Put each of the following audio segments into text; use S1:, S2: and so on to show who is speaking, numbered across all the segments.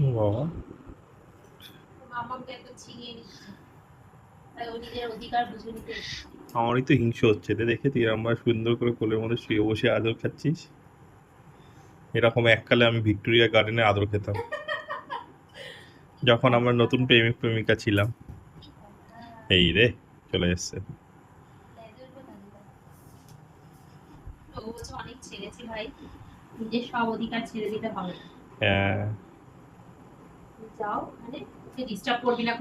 S1: বাবা। আমারই তো হিংসে হচ্ছে। রে দেখে তুই আমার সুন্দর করে কোলের মধ্যে শুয়ে বসে আদর খাচ্ছিস? এরকম এককালে আমি ভিক্টোরিয়া গার্ডেনে আদর খেতাম। যখন আমরা নতুন প্রেমিক প্রেমিকা ছিলাম। এই রে চলে এসছে।
S2: অনেক ছেড়েছি ভাই। নিজের সব অধিকার ছেড়ে দিতে হবে।
S1: হ্যাঁ।
S2: যাও মানে ডিস্টার্ব করবি না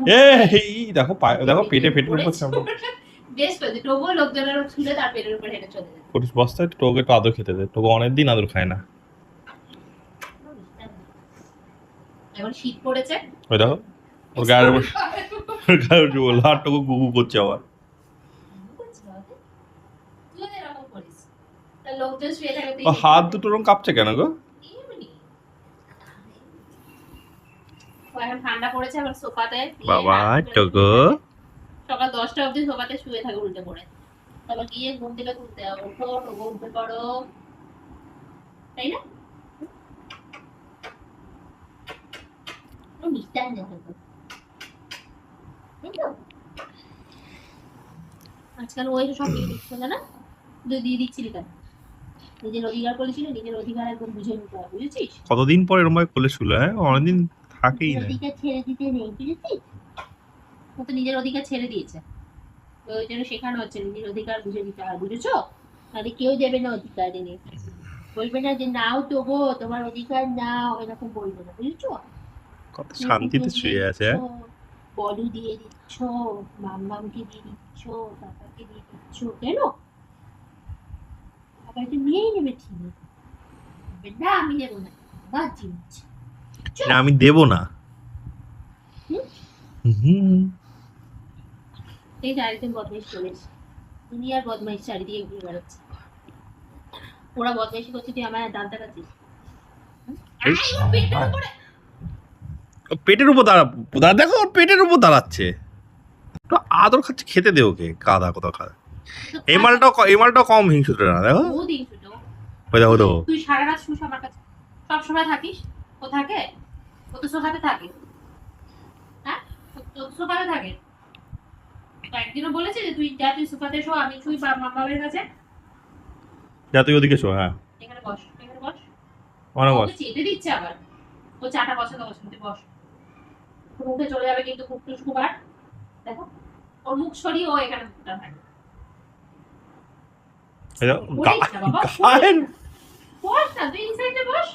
S1: এই দেখো দেখো পেটে পেটের উপর চাপড়
S2: বেশ করেছে। তবুও লোকজনের ছুলে তার পেটের উপর হেঁটে চলে যায়।
S1: করিস বস্তায় টোকে একটু আদর খেতে দে। তোকে অনেকদিন আদর খায় না।
S2: এখন শীত পড়েছে।
S1: ওই দেখো ওর গায়ের উপর ওর গায়ের উপর বলল আর গুগু করছে আবার। হাত দুটো রকম কাঁপছে কেন গো
S2: এমনি। ও এখন ঠান্ডা পড়েছে এখন সোফাতে
S1: বাবা
S2: সকাল দশটা অবধি সোফাতে শুয়ে থাকে উল্টে পড়ে। তারপর গিয়ে ঘুম থেকে তুলতে হবে। ওঠো তাই না। আজকাল ওই সব দিচ্ছে না? তুই দিয়ে দিচ্ছিলি কেন? নিজের অধিকার করেছিল নিজের অধিকার একদম বুঝে নিতে হবে। বুঝেছিস?
S1: কতদিন পরে এরম ভাবে কোলে শুলো হ্যাঁ? অনেকদিন থাকেই না।
S2: অধিকার ছেড়ে দিতে নেই বুঝেছিস ও তো নিজের অধিকার ছেড়ে দিয়েছে। তো ওই জন্য শেখানো হচ্ছে নিজের অধিকার বুঝে নিতে হয় বুঝেছ? তাহলে কেউ দেবে না অধিকার এনে। বলবে না যে নাও তো গো তোমার অধিকার নাও এরকম বলবে না বুঝেছ?
S1: কত শান্তিতে শুয়ে আছে হ্যাঁ?
S2: বলু দিয়ে দিচ্ছ মাম্মামকে দিয়ে দিচ্ছ বাবাকে দিয়ে দিচ্ছ কেন? আবার একটু নিয়েই নেবে ঠিক না আমি নেব না বা জিনিস
S1: না, আমি দেব না।
S2: হুম?
S1: হুম।
S2: এই যে বদমাইশ চলে দুনিয়ার বদমাইশ চারিদিকে ঘুরে বেড়াচ্ছে। ওরা বদমাইশি করছে তুই আমার দাঁত দেখাচ্ছিস?
S1: এই,
S2: আই, ও পেটের উপরে।
S1: দাঁড়া দাঁড়া দেখো ওর পেটের উপর দাঁড়াচ্ছে। একটু আদর খাচ্ছে খেতে দে ওকে কাদা কোথাও কাদা এই মালটাও ক- এই মালটাও কম হিংসুটে না দেখো। ওই দেখো দেখো।
S2: তুই সারা রাত শুস আমার কাছে। সব সময় থাকিস? ও থাকে ও তো সোফাতে থাকে। হ্যাঁ? ও তো সোফাতে থাকে একদিনও বলেছে যে তুই যা তুই সোফাতে শো আমি শুই বা মামাবের কাছে।
S1: যা তুই ওদিকে শো হ্যাঁ।
S2: এখানে বস এখানে বস।
S1: অনেক বস
S2: চেটে দিচ্ছে আবার। ও চাটা পছন্দ করছে তুই বস। মুখে চলে যাবে কিন্তু মুখ টুস কুবার দেখো ওর মুখ সরিয়ে ও এখানে মুখটা থাকে। বস না তুই এই সাইডে বস।